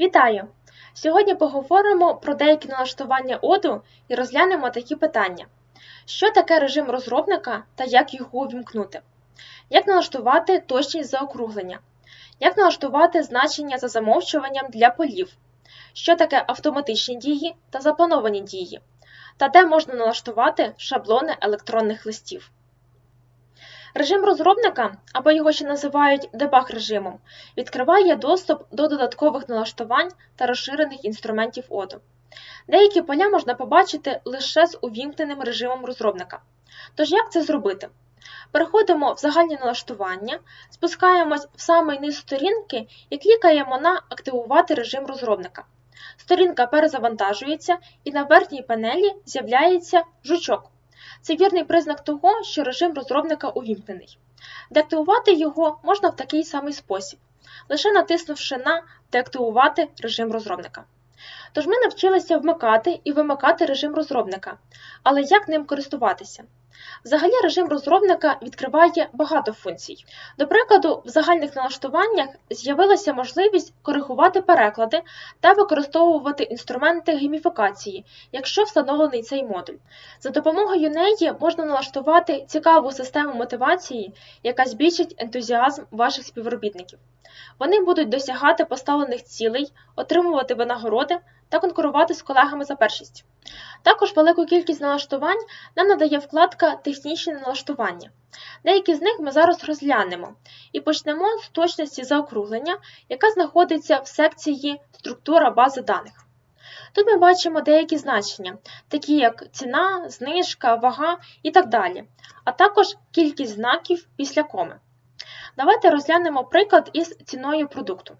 Вітаю! Сьогодні поговоримо про деякі налаштування оду і розглянемо такі питання: що таке режим розробника та як його увімкнути? Як налаштувати точність заокруглення? Як налаштувати значення за замовчуванням для полів? Що таке автоматичні дії та заплановані дії? Та де можна налаштувати шаблони електронних листів? Режим розробника, або його ще називають дебаг режимом, відкриває доступ до додаткових налаштувань та розширених інструментів оду. Деякі поля можна побачити лише з увімкненим режимом розробника. Тож як це зробити? Переходимо в загальні налаштування, спускаємось в самий низ сторінки і клікаємо на Активувати режим розробника. Сторінка перезавантажується і на верхній панелі з'являється жучок. Це вірний признак того, що режим розробника увімкнений. Деактивувати його можна в такий самий спосіб, лише натиснувши на Деактивувати режим розробника. Тож ми навчилися вмикати і вимикати режим розробника, але як ним користуватися? Взагалі режим розробника відкриває багато функцій. До прикладу, в загальних налаштуваннях з'явилася можливість коригувати переклади та використовувати інструменти гейміфікації, якщо встановлений цей модуль. За допомогою неї можна налаштувати цікаву систему мотивації, яка збільшить ентузіазм ваших співробітників. Вони будуть досягати поставлених цілей, отримувати винагороди та конкурувати з колегами за першість. Також велику кількість налаштувань нам надає вкладка Технічні налаштування. Деякі з них ми зараз розглянемо і почнемо з точності заокруглення, яка знаходиться в секції Структура бази даних. Тут ми бачимо деякі значення, такі як ціна, знижка, вага і так далі, а також кількість знаків після коми. Давайте розглянемо приклад із ціною продукту.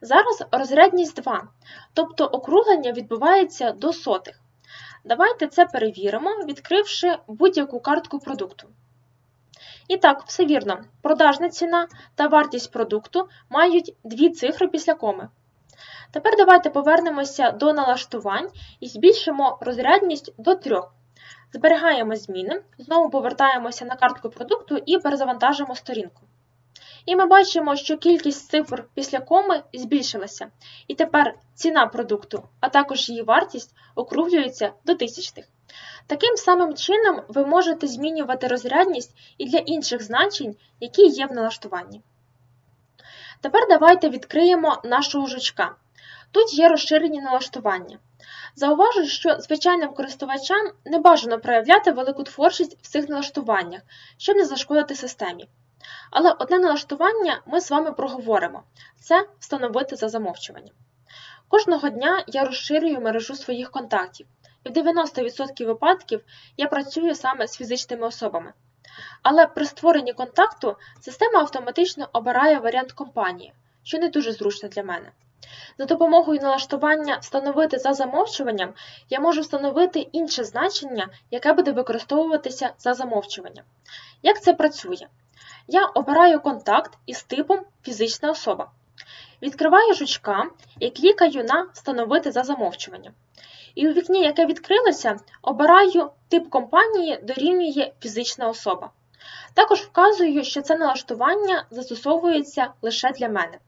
Зараз розрядність 2, тобто округлення відбувається до сотих. Давайте це перевіримо, відкривши будь-яку картку продукту. І так, все вірно, продажна ціна та вартість продукту мають дві цифри після коми. Тепер давайте повернемося до налаштувань і збільшимо розрядність до 3. Зберігаємо зміни, знову повертаємося на картку продукту і перезавантажимо сторінку. І ми бачимо, що кількість цифр після коми збільшилася, і тепер ціна продукту, а також її вартість округлюється до тисячних. Таким самим чином ви можете змінювати розрядність і для інших значень, які є в налаштуванні. Тепер давайте відкриємо нашого жучка. Тут є розширені налаштування. Зауважу, що звичайним користувачам не бажано проявляти велику творчість в цих налаштуваннях, щоб не зашкодити системі. Але одне налаштування ми з вами проговоримо це встановити за замовчуванням. Кожного дня я розширюю мережу своїх контактів, і в 90% випадків я працюю саме з фізичними особами. Але при створенні контакту система автоматично обирає варіант компанії, що не дуже зручно для мене. За допомогою налаштування Встановити за замовчуванням я можу встановити інше значення, яке буде використовуватися за замовчуванням. Як це працює? Я обираю контакт із типом фізична особа. Відкриваю жучка і клікаю на Встановити за замовчуванням. І у вікні, яке відкрилося, обираю тип компанії дорівнює фізична особа. Також вказую, що це налаштування застосовується лише для мене.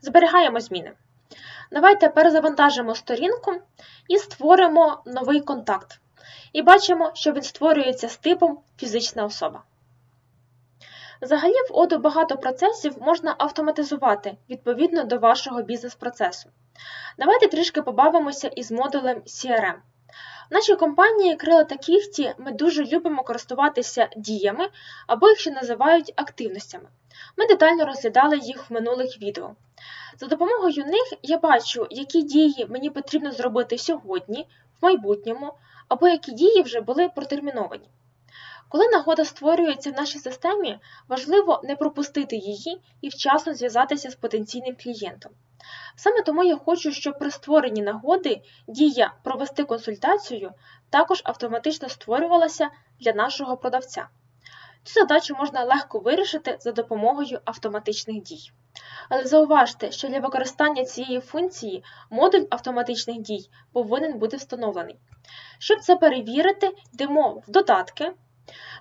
Зберігаємо зміни. Давайте перезавантажимо сторінку і створимо новий контакт. І бачимо, що він створюється з типом фізична особа. Взагалі, в оду багато процесів можна автоматизувати відповідно до вашого бізнес-процесу. Давайте трішки побавимося із модулем CRM. В нашій компанії Крила та Кіхті ми дуже любимо користуватися діями або їх ще називають активностями. Ми детально розглядали їх в минулих відео. За допомогою них я бачу, які дії мені потрібно зробити сьогодні, в майбутньому, або які дії вже були протерміновані. Коли нагода створюється в нашій системі, важливо не пропустити її і вчасно зв'язатися з потенційним клієнтом. Саме тому я хочу, щоб при створенні нагоди дія провести консультацію також автоматично створювалася для нашого продавця. Цю задачу можна легко вирішити за допомогою автоматичних дій. Але зауважте, що для використання цієї функції модуль автоматичних дій повинен бути встановлений. Щоб це перевірити, йдемо в додатки.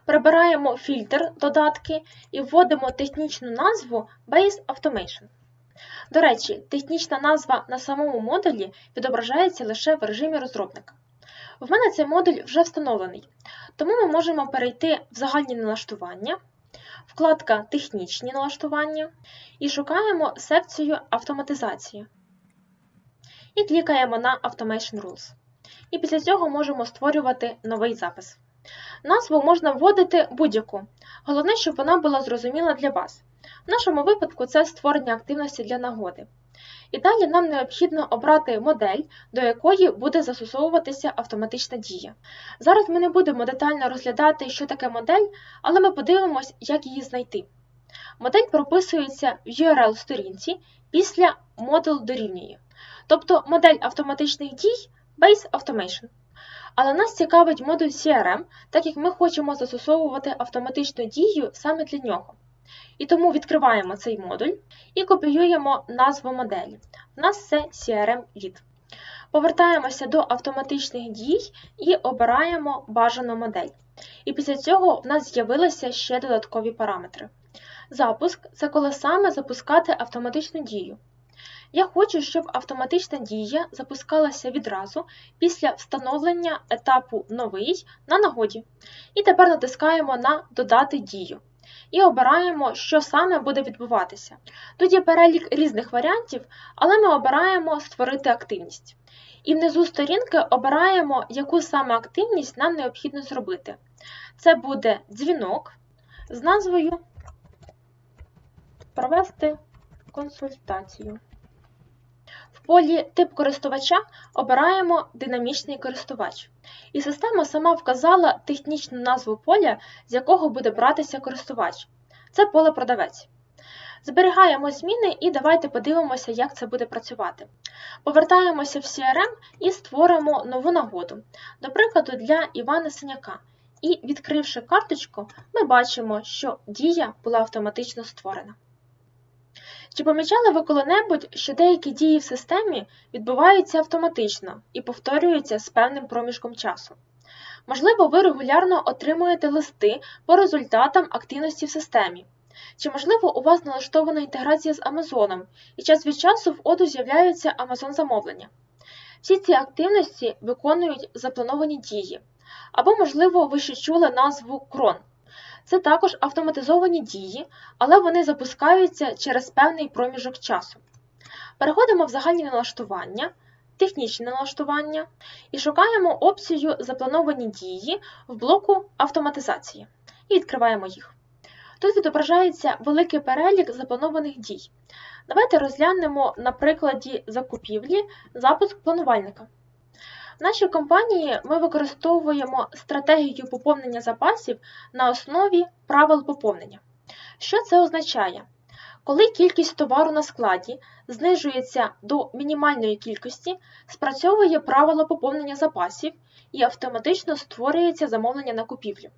Прибираємо фільтр додатки і вводимо технічну назву Base Automation. До речі, технічна назва на самому модулі відображається лише в режимі розробника. В мене цей модуль вже встановлений, тому ми можемо перейти в загальні налаштування, вкладка Технічні налаштування і шукаємо секцію Автоматизація. І клікаємо на Automation Rules. І після цього можемо створювати новий запис. Назву можна вводити будь-яку. Головне, щоб вона була зрозуміла для вас. В нашому випадку це створення активності для нагоди. І далі нам необхідно обрати модель, до якої буде застосовуватися автоматична дія. Зараз ми не будемо детально розглядати, що таке модель, але ми подивимось, як її знайти. Модель прописується в URL-сторінці після модул дорівнює, тобто модель автоматичних дій Base Automation. Але нас цікавить модуль CRM, так як ми хочемо застосовувати автоматичну дію саме для нього. І тому відкриваємо цей модуль і копіюємо назву моделі. У нас це CRM від. Повертаємося до автоматичних дій і обираємо бажану модель. І після цього в нас з'явилися ще додаткові параметри. Запуск це коли саме запускати автоматичну дію. Я хочу, щоб автоматична дія запускалася відразу після встановлення етапу Новий на нагоді. І тепер натискаємо на Додати дію і обираємо, що саме буде відбуватися. Тут є перелік різних варіантів, але ми обираємо Створити активність. І внизу сторінки обираємо, яку саме активність нам необхідно зробити. Це буде дзвінок з назвою Провести консультацію. Полі Тип користувача обираємо Динамічний користувач. І система сама вказала технічну назву поля, з якого буде братися користувач. Це поле продавець. Зберігаємо зміни і давайте подивимося, як це буде працювати. Повертаємося в CRM і створимо нову нагоду, до прикладу, для Івана Синяка. І, відкривши карточку, ми бачимо, що дія була автоматично створена. Чи помічали ви коли-небудь, що деякі дії в системі відбуваються автоматично і повторюються з певним проміжком часу? Можливо, ви регулярно отримуєте листи по результатам активності в системі. Чи, можливо, у вас налаштована інтеграція з Амазоном, і час від часу в оду з'являються Amazon замовлення. Всі ці активності виконують заплановані дії. Або, можливо, ви ще чули назву крон. Це також автоматизовані дії, але вони запускаються через певний проміжок часу. Переходимо в загальні налаштування, технічні налаштування і шукаємо опцію Заплановані дії в блоку автоматизації і відкриваємо їх. Тут відображається великий перелік запланованих дій. Давайте розглянемо на прикладі закупівлі запуск планувальника. Нашій компанії ми використовуємо стратегію поповнення запасів на основі правил поповнення. Що це означає? Коли кількість товару на складі знижується до мінімальної кількості, спрацьовує правило поповнення запасів і автоматично створюється замовлення на купівлю.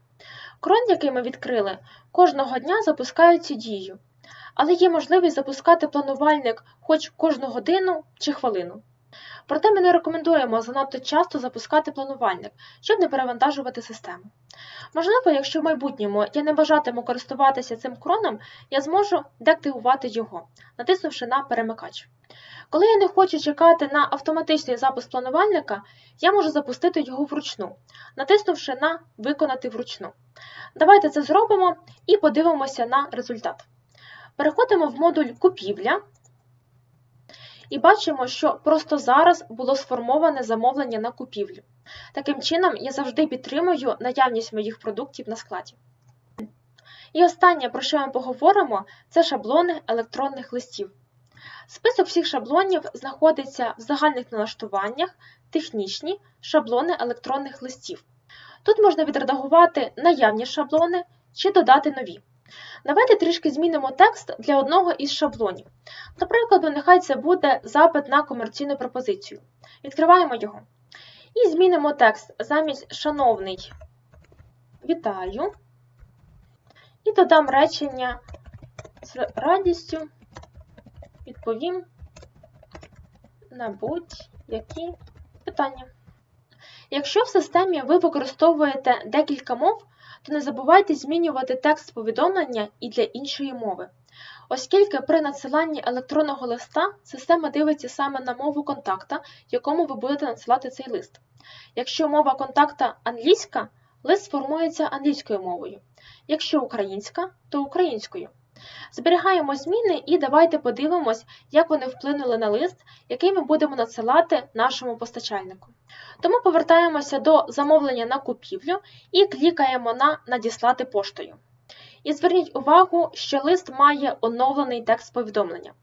Крон, який ми відкрили, кожного дня запускає цю дію, але є можливість запускати планувальник хоч кожну годину чи хвилину. Проте ми не рекомендуємо занадто часто запускати планувальник, щоб не перевантажувати систему. Можливо, якщо в майбутньому я не бажатиму користуватися цим кроном, я зможу деактивувати його, натиснувши на перемикач. Коли я не хочу чекати на автоматичний запуск планувальника, я можу запустити його вручну, натиснувши на Виконати вручну. Давайте це зробимо і подивимося на результат. Переходимо в модуль Купівля і бачимо, що просто зараз було сформоване замовлення на купівлю. Таким чином, я завжди підтримую наявність моїх продуктів на складі. І останнє, про що ми поговоримо, це шаблони електронних листів. Список всіх шаблонів знаходиться в загальних налаштуваннях, технічні шаблони електронних листів. Тут можна відредагувати наявні шаблони чи додати нові. Давайте трішки змінимо текст для одного із шаблонів. До прикладу, нехай це буде запит на комерційну пропозицію. Відкриваємо його. І змінимо текст замість Шановний вітаю. І додам речення з радістю відповім на будь-які питання. Якщо в системі ви використовуєте декілька мов, то не забувайте змінювати текст повідомлення і для іншої мови. Оскільки при надсиланні електронного листа система дивиться саме на мову контакта, якому ви будете надсилати цей лист. Якщо мова контакта англійська, лист формується англійською мовою. Якщо українська, то українською. Зберігаємо зміни і давайте подивимось, як вони вплинули на лист, який ми будемо надсилати нашому постачальнику. Тому повертаємося до замовлення на купівлю і клікаємо на Надіслати поштою. І зверніть увагу, що лист має оновлений текст повідомлення.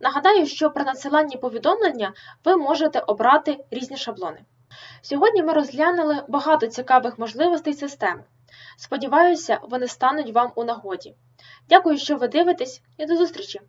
Нагадаю, що при надсиланні повідомлення ви можете обрати різні шаблони. Сьогодні ми розглянули багато цікавих можливостей системи. Сподіваюся, вони стануть вам у нагоді. Дякую, що ви дивитесь, і до зустрічі!